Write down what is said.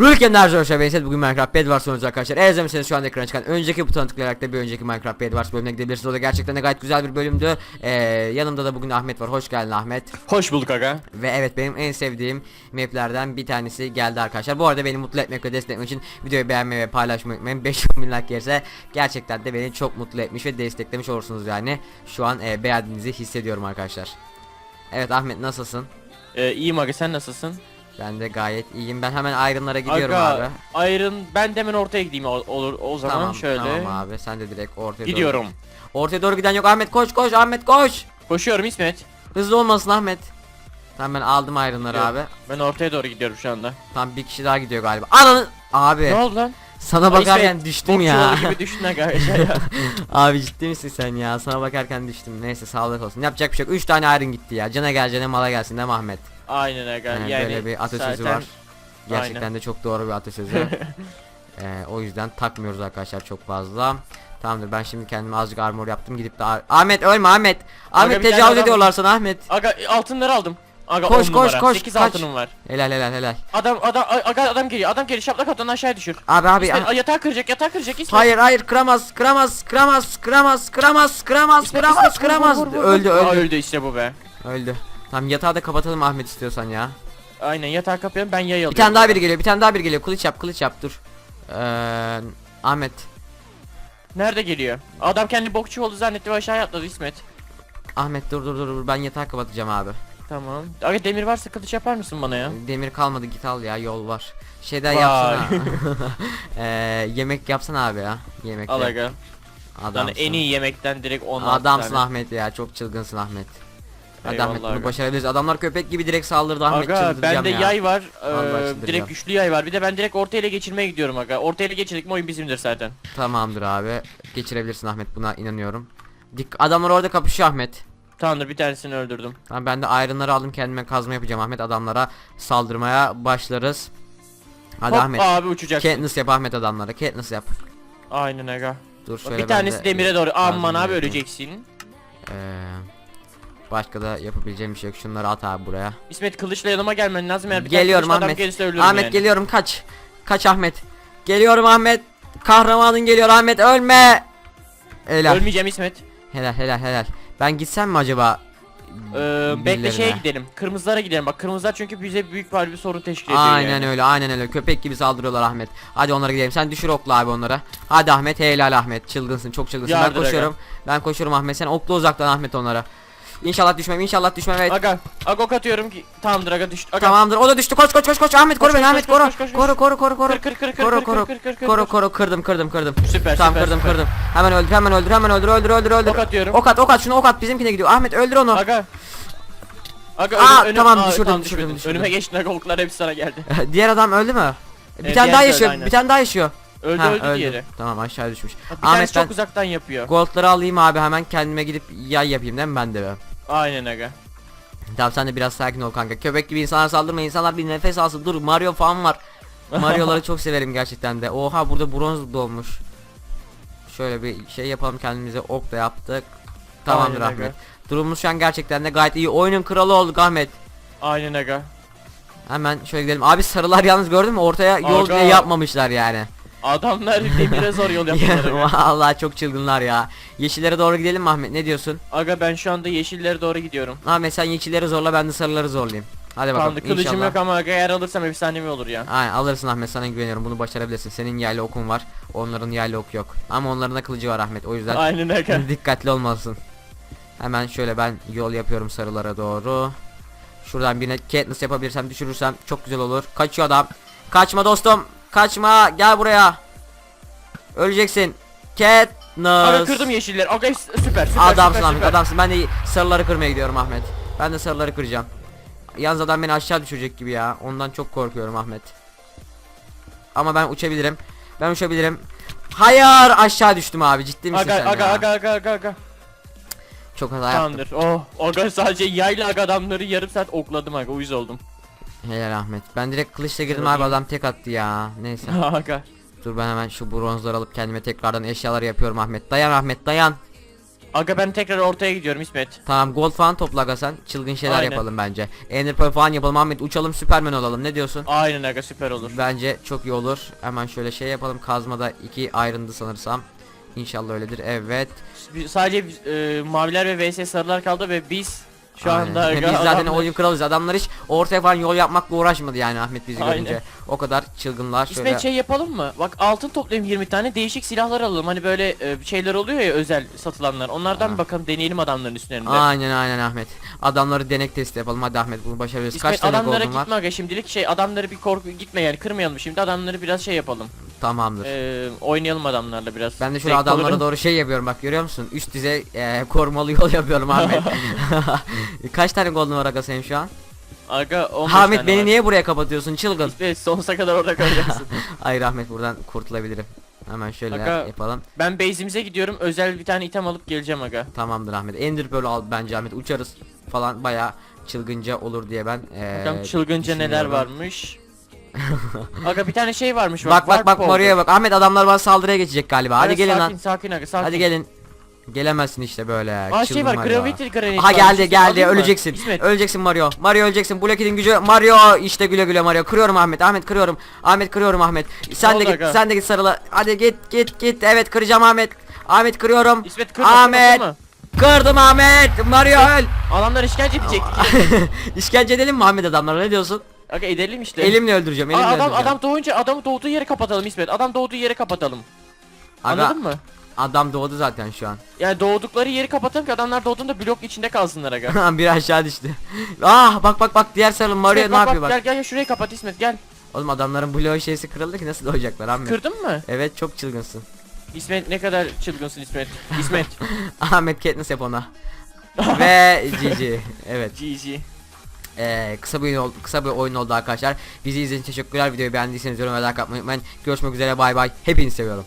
Ülken Narzoş'a Beyset bugün Minecraft Bed Wars oynuyoruz arkadaşlar. Eğer izlemediyseniz şu anda ekrana çıkan önceki butona tıklayarak da bir önceki Minecraft Bed Wars bölümüne gidebilirsiniz. O da gerçekten de gayet güzel bir bölümdü. Ee, yanımda da bugün Ahmet var. Hoş geldin Ahmet. Hoş bulduk aga. Ve evet benim en sevdiğim maplerden bir tanesi geldi arkadaşlar. Bu arada beni mutlu etmek ve desteklemek için videoyu beğenmeyi ve paylaşmayı unutmayın. 5000 like gelirse gerçekten de beni çok mutlu etmiş ve desteklemiş olursunuz yani. Şu an e, beğendiğinizi hissediyorum arkadaşlar. Evet Ahmet nasılsın? Ee, iyiyim aga sen nasılsın? Ben de gayet iyiyim. Ben hemen Iron'lara gidiyorum abi. aga, Iron ben de hemen ortaya gideyim o- olur o zaman Tamam, şöyle. tamam abi. Sen de direkt ortaya Gidiyorum. doğru. Ortaya doğru giden yok. Ahmet koş koş Ahmet koş. Koşuyorum İsmet. Hızlı olmasın Ahmet. Tamam ben aldım Iron'ları abi. Ben ortaya doğru gidiyorum şu anda. Tam bir kişi daha gidiyor galiba. Ananı abi. Ne oldu lan? Sana bakarken İsmet, düştüm ya. gibi düştün aga aşağıya. abi ciddi misin sen ya? Sana bakarken düştüm. Neyse sağlık olsun. Yapacak bir şey yok. 3 tane Iron gitti ya. Cana gel cana mala gelsin mi Ahmet? Aynen aga Ee, yani. böyle bir atasözü zaten- var. Gerçekten de çok doğru bir atasözü. Ee, o yüzden takmıyoruz arkadaşlar çok fazla. Tamamdır ben şimdi kendime azıcık armor yaptım gidip de Ahmet ölme Ahmet. Ahmet tecavüz adam- ediyorlar sana Ahmet. Aga altınları aldım. Aga Koş, koş, koş, 8 kaç. altınım var. Helal helal helal. Adam adam aga adam geliyor. Adam geliyor. Şaplak atından aşağıya düşür. Abi abi İsmet ah- yatağı kıracak. Yatağı kıracak İsmet. Hayır hayır kıramaz kıramaz kıramaz kıramaz kıramaz kıramaz İsmet, kıramaz İsmet, kıramaz vur, vur, vur. öldü Aa, öldü öldü işte bu be. öldü. Tamam yatağı da kapatalım Ahmet istiyorsan ya. Aynen yatağı kapıyorum ben yay alıyorum. Bir tane daha biri geliyor bir tane daha biri geliyor kılıç yap kılıç yap dur. Ee, Ahmet Nerede geliyor? Adam kendi bokçu oldu zannetti ve aşağıya atladı İsmet. Ahmet dur dur dur dur ben yatağı kapatacağım abi. Tamam. Aga demir varsa kılıç yapar mısın bana ya? Demir kalmadı git al ya yol var. Şeyden Vay. yapsana. Ee, yemek yapsana abi ya. Yemek. Al aga. Adamsın. en iyi yemekten direkt 10 Adamsın Ahmet ya çok çılgınsın Ahmet. Hadi Eyvallah Ahmet bunu aga. başarabiliriz. Adamlar köpek gibi direkt saldırdı Ahmet Aga çıldıracağım bende ya. yay var. Ee, direkt güçlü yay var. Bir de ben direkt orta ele geçirmeye gidiyorum aga. Orta ele geçirdik mi oyun bizimdir zaten. Tamamdır abi. Geçirebilirsin Ahmet buna inanıyorum. Dik adamlar orada kapışıyor Ahmet. Tamamdır bir tanesini öldürdüm. Tamam ben de ayrınları aldım kendime kazma yapacağım Ahmet adamlara saldırmaya başlarız. Hadi Hop, Ahmet. abi uçacaksın. Katniss yap Ahmet adamlara. Katniss yap. Aynen aga. Dur şöyle bir tanesi de- demire doğru. Aman abi öleceksin. Ee, başka da yapabileceğim bir şey yok. Şunları at abi buraya. İsmet kılıçla yanıma gelmen lazım eğer bir Geliyorum Ahmet. Ahmet yani. geliyorum kaç. Kaç Ahmet. Geliyorum Ahmet. Kahramanın geliyor Ahmet ölme. Helal. Ölmeyeceğim İsmet. Helal helal helal. Ben gitsem mi acaba? Ee, bekle şeye gidelim. Kırmızılara gidelim. Bak kırmızılar çünkü bize büyük bir sorun teşkil ediyor Aynen yani. öyle aynen öyle köpek gibi saldırıyorlar Ahmet Hadi onlara gidelim sen düşür okla abi onlara Hadi Ahmet helal Ahmet çılgınsın çok çılgınsın Yardır ben koşuyorum Ben koşuyorum Ahmet sen okla uzaktan Ahmet onlara İnşallah düşmem inşallah düşmem evet Aga, aga ok atıyorum ki tamamdır aga düştü. Aga. Tamamdır o da düştü koş koş koş koş Ahmet koru beni Ahmet koru koru koru koru koru Kır, kır, kır, kır, koru koru koru koru kırdım kırdım kırdım Süper Tamam süper kırdım süper. kırdım hemen öldür hemen öldür hemen öldür öldür öldür öldür Ok atıyorum. Ok at ok at şunu ok at bizimkine gidiyor Ahmet öldür onu Aga. Aga Aa, önüm- tamam, Aa, düşürdüm, tamam, düşürdüm, düşürdüm. Önüme geçtin aga oklar hepsi sana geldi. Diğer adam öldü mü? Bir tane daha yaşıyor bir tane daha yaşıyor Öldü Ha, öldü diğeri. Tamam aşağı düşmüş Bir Ahmet ben çok uzaktan yapıyor. Goldları alayım abi hemen kendime gidip yay yapayım değil mi ben de be? Aynen aga. Tamam sen de biraz sakin ol kanka. Köpek gibi insanlar saldırma insanlar bir nefes alsın. Dur Mario falan var. Mario'ları çok severim gerçekten de. Oha burada bronz dolmuş. Şöyle bir şey yapalım kendimize ok da yaptık. Tamamdır Aynen Ahmet. aga. Durumumuz şu an gerçekten de gayet iyi. Oyunun kralı olduk Ahmet. Aynen aga. Hemen şöyle gidelim. Abi sarılar yalnız gördün mü? Ortaya yol Aga. bile yapmamışlar yani. Adamlar demire zor yol yapıyorlar aga. Vallahi çok çılgınlar ya. Yeşillere doğru gidelim mi Ahmet? Ne diyorsun? Aga ben şu anda yeşillere doğru gidiyorum. Ahmet sen yeşilleri zorla ben de sarıları zorlayayım. Hadi bakalım Tamamdır kılıcım inşallah. yok ama aga eğer alırsam efsanevi olur ya. Aynen alırsın Ahmet sana güveniyorum bunu başarabilirsin. Senin yaylı okun var. Onların yaylı ok yok. Ama onların da kılıcı var Ahmet. O yüzden Aynen aga. dikkatli olmalısın. Hemen şöyle ben yol yapıyorum sarılara doğru. Şuradan birine Katniss yapabilirsem düşürürsem çok güzel olur. Kaçıyor adam. Kaçma dostum. Kaçma. Gel buraya. Öleceksin. Katniss. Aga kırdım yeşilleri. Aga s- süper süper Adamsın süper, Ahmet süper. adamsın. Ben de sarıları kırmaya gidiyorum Ahmet. Ben de sarıları kıracağım. Yalnız adam beni aşağı düşürecek gibi ya. Ondan çok korkuyorum Ahmet. Ama ben uçabilirim. Ben uçabilirim. Hayır aşağı düştüm abi ciddi misin Aga sen aga ya? aga aga aga aga. Çok hata yaptım. Tamamdır. Oh, aga sadece yayla aga adamları yarım saat okladım aga uyuz oldum. Helal Ahmet. Ben direkt kılıçla girdim abi adam tek attı ya. Neyse. aga. Dur ben hemen şu bronzları alıp kendime tekrardan eşyalar yapıyorum Ahmet. Dayan Ahmet dayan. Aga ben tekrar ortaya gidiyorum İsmet. Tamam gold falan topla aga sen. Çılgın şeyler Aynen. yapalım bence. Ender Pearl falan yapalım Ahmet. Uçalım Superman olalım. Ne diyorsun? Aynen aga süper olur. Bence çok iyi olur. Hemen şöyle şey yapalım. Kazmada iki ayrıldı sanırsam. İnşallah öyledir. Evet. Sadece e, maviler ve vs sarılar kaldı ve biz şu Aynen. anda Biz zaten adamlar- oyun kralıyız. Adamlar hiç ortaya falan yol yapmakla uğraşmadı yani Ahmet bizi Aynen. görünce. O kadar çılgınlar. Şöyle İsmet şey yapalım mı? Bak altın toplayayım 20 tane değişik silahlar alalım. Hani böyle e, şeyler oluyor ya özel satılanlar. Onlardan bakalım deneyelim adamların üstlerinde. Aynen aynen Ahmet. Adamları denek testi yapalım. Hadi Ahmet bunu başarabiliriz. Kaç İsmet tane adamlara gold'un var? gitme aga şimdilik şey adamları bir korku gitme yani kırmayalım şimdi adamları biraz şey yapalım. Tamamdır. Ee, oynayalım adamlarla biraz. Ben de şöyle Zevkli adamlara doğru şey yapıyorum bak görüyor musun? Üst düzey e, korumalı yol yapıyorum Ahmet. Kaç tane golden var aga senin şu an? Aga 15 Ahmet beni var. niye buraya kapatıyorsun çılgın? İsmet sonsuza kadar orada kalacaksın. Hayır Ahmet buradan kurtulabilirim. Hemen şöyle Aga. yapalım. ben base'imize gidiyorum özel bir tane item alıp geleceğim aga. Tamamdır Ahmet. Ender Pearl al bence Ahmet. Uçarız falan baya çılgınca olur diye ben e, Bakalım çılgınca neler varmış. Aga bir tane şey varmış Bak bak bak Warp Mario'ya bak. Ahmet adamlar bana saldırıya geçecek galiba. Hadi gelin sakin, lan. Sakin aga sakin. Hadi gelin. Gelemezsin işte böyle. Aa şey var gravity granite Aha varmış. geldi geldi öleceksin. İsmet Öleceksin Mario. Mario öleceksin. Blackie'nin gücü Mario işte güle güle Mario. Kırıyorum Ahmet. Ahmet kırıyorum. Ahmet kırıyorum Ahmet. Sen de oldu git. aga? Sen de git sarıla. Hadi git git git. Evet kıracağım Ahmet. Ahmet kırıyorum. İsmet kırma Ahmet. Kırdım Ahmet. Mario öl. Adamlar işkence edecek. İşkence edelim mi Ahmet adamlara ne diyorsun? Aga edelim işte. Elimle öldüreceğim. Aa, Elimle adam öldüreceğim. adam doğunca adamı doğduğu yere kapatalım İsmet. Adam doğduğu yere kapatalım. Aga, Anladın mı? Adam doğdu zaten şu an. Yani doğdukları yeri kapatalım ki adamlar doğduğunda blok içinde kalsınlar aga. bir aşağı düştü. Ah bak bak bak diğer sarılı Mario İsmet, ne yapıyor bak. Gel gel şurayı kapat İsmet gel. Oğlum adamların bloğu şeysi kırıldı ki nasıl doğacaklar Ahmet? Kırdın mı? Evet çok çılgınsın. İsmet ne kadar çılgınsın İsmet. İsmet. Ahmet Katniss yap ona. Ve GG. Evet. GG. Ee, kısa bir oyun kısa bir oyun oldu arkadaşlar. Bizi izlediğiniz için teşekkürler. Videoyu beğendiyseniz yorum ve like atmayı unutmayın. Görüşmek üzere bay bay. Hepinizi seviyorum.